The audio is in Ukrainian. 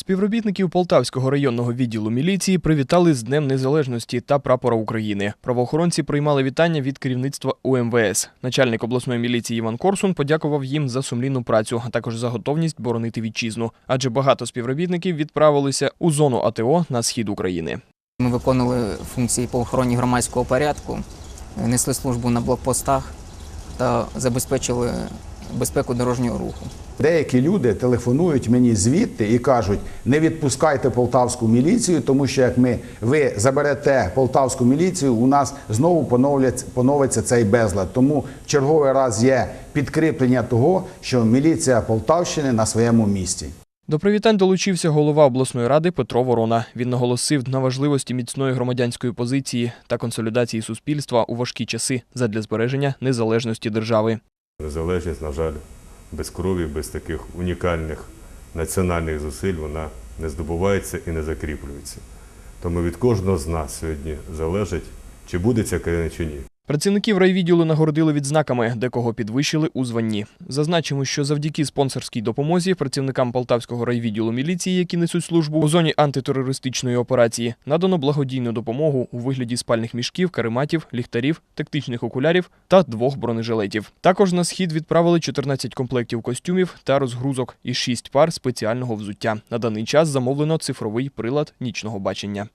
Співробітників Полтавського районного відділу міліції привітали з Днем Незалежності та прапора України. Правоохоронці приймали вітання від керівництва УМВС. Начальник обласної міліції Іван Корсун подякував їм за сумлінну працю, а також за готовність боронити вітчизну. Адже багато співробітників відправилися у зону АТО на схід України. Ми виконували функції по охороні громадського порядку, несли службу на блокпостах та забезпечили безпеку дорожнього руху. Деякі люди телефонують мені звідти і кажуть: не відпускайте полтавську міліцію, тому що як ми ви заберете полтавську міліцію, у нас знову поновиться цей безлад. Тому в черговий раз є підкріплення того, що міліція Полтавщини на своєму місці. До привітань долучився голова обласної ради Петро Ворона. Він наголосив на важливості міцної громадянської позиції та консолідації суспільства у важкі часи задля збереження незалежності держави. Незалежність, на жаль, без крові, без таких унікальних національних зусиль вона не здобувається і не закріплюється. Тому від кожного з нас сьогодні залежить, чи буде ця країна чи ні. Працівників райвідділу нагородили відзнаками, декого підвищили у званні. Зазначимо, що завдяки спонсорській допомозі працівникам Полтавського райвідділу міліції, які несуть службу у зоні антитерористичної операції, надано благодійну допомогу у вигляді спальних мішків, карематів, ліхтарів, тактичних окулярів та двох бронежилетів. Також на схід відправили 14 комплектів костюмів та розгрузок і 6 пар спеціального взуття. На даний час замовлено цифровий прилад нічного бачення.